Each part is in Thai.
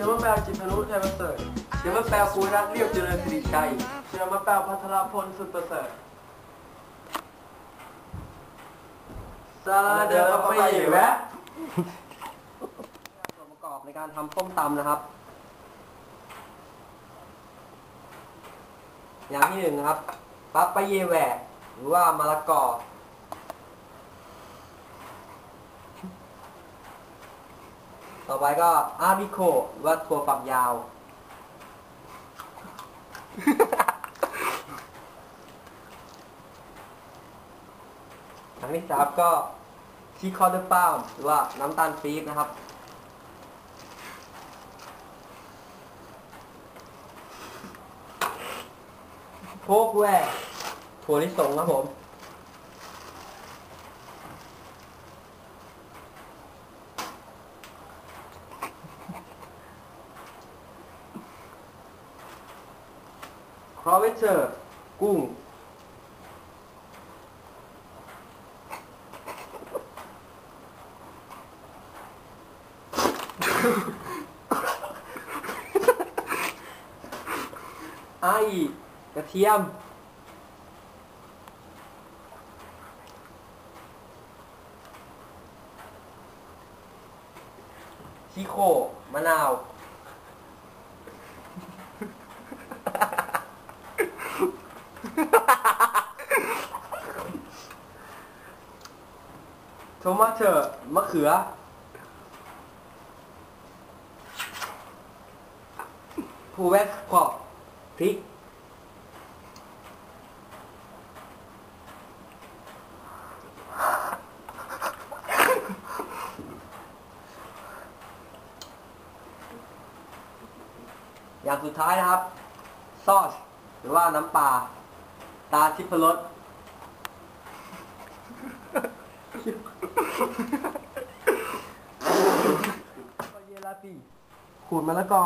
ชื่อว่าแปลจิตพนุชัยประเสริฐเชื่อว่าแปลภูรักเรียวเจริญสิริชัยเชื่อว่าแปลพัทรพลสุดประเสริฐซาลาเดอร์ไปอยู่แวะส่วนประกอบในการทำส้มตำนะครับ อย่างที่หนึ่งนะครับปั๊บปเยแหวกหรือว่ามะละกอ ต่อไปก็อาริโคว่าถั่วฝักยาวทางที่สามก็ชีคอเดอร์ป้ามหรือว่าน้ำตาลปี๊บนะครับ โพกแวร์ถั่วลิสงครับผม ครอเวเชอร์กุ้ง ไอกระเทียม ชิโคมะนาว โทมาเตอมะเขือพูเวสพอพริกอย่างสุดท้ายนะครับ ซอส หรือว่าน้ำปลา ตาทิพรส เยลาปีขูดมะละกอ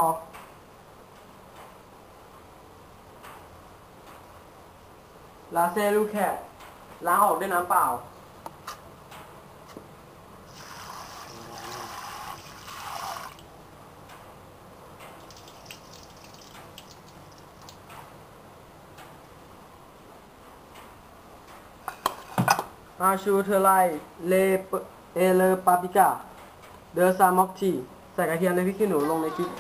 ลาเซลูแคทล้างออกด้วยน้ำเปล่า อาชูเทไลเลเปเอเลปาปิกาเดอร์ซามอกทีใส่กระเทียมในพริกขี้หนูลงในพริก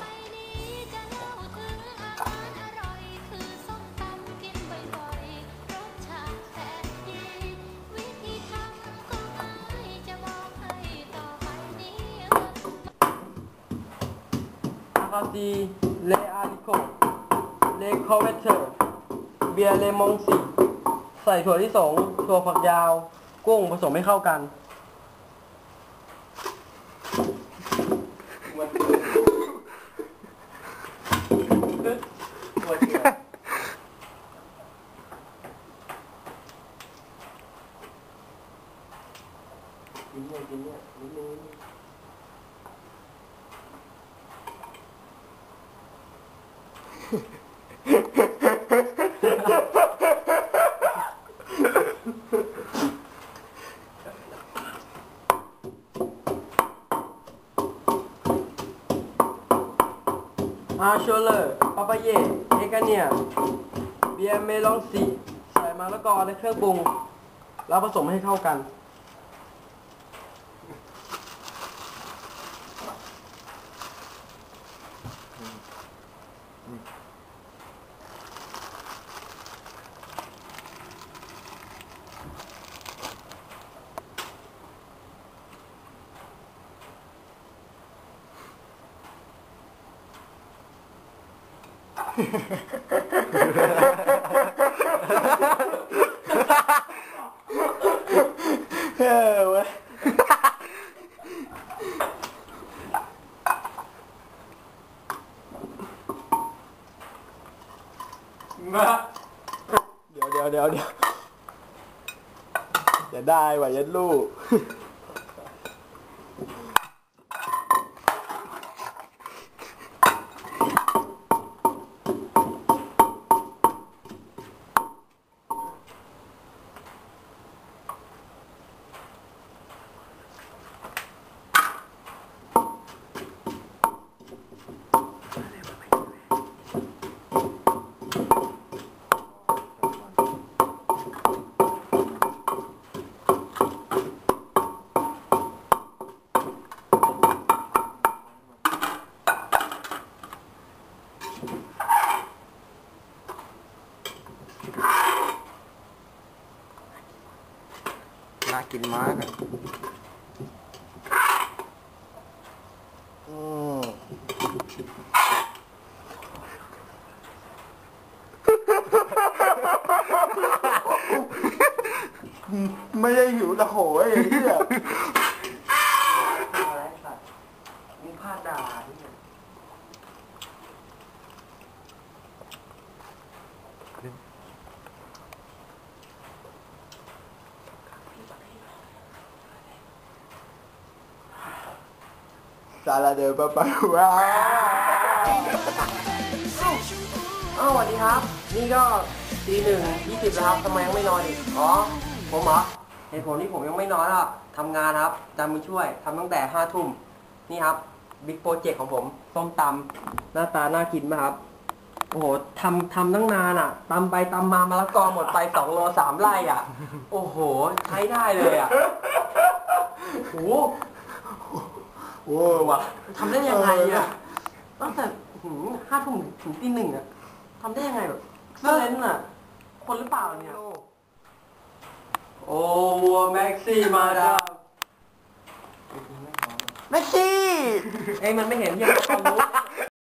อาคาซีเลอาริโคเลคอเวเตอร์ เบียร์เลมองสี ใส่ถั่วที่สองถั่วฝักยาว กุ้งผสมให้เข้ากันกิ อาโชเลอร์ปาปาเย่เอกเนีย เบียร์เมลองสีใส่มะละกอในเครื่องปรุง แล้วผสมให้เข้ากันเออเว้ยมาเดี๋ยวเดี๋ยวเดี๋ยวเดี๋ยวจะได้ว่ะยัดลูก น่ากินมากอืมไม่ได้หิวแต่โหยไอ้เหี้ย ซาลาเดลปะปะว้าอ้าวสวัสดีครับ นี่ก็ตีหนึ่งยี่สิบแล้วครับทำไมยังไม่นอนอีกอ๋อผมเหรอเหตุผลที่ผมยังไม่นอนอะทำงานครับจำมือช่วยทำตั้งแต่ห้าทุ่มนี่ครับบิ๊กโปรเจกต์ของผมส้มตำหน้าตาน่ากินไหมครับโอ้โหทำทำตั้งนานอะตำไปตำมามะละกอหมดไปสองโลสามไร่อะ โอ้โห ใช้ได้เลยอะโอ้ โหโอ้ว่ะทำได้ยังไงอะตั้งแต่ห้าทุ่มถึงตีหนึ่งอะทำได้ยังไงแบบเซเลนอะ คนหรือเปล่าเนี่ย โอ้วัวแม็กซี่มาดามแม็กซี่ เอ้ยมันไม่เห็นยังไม่รู้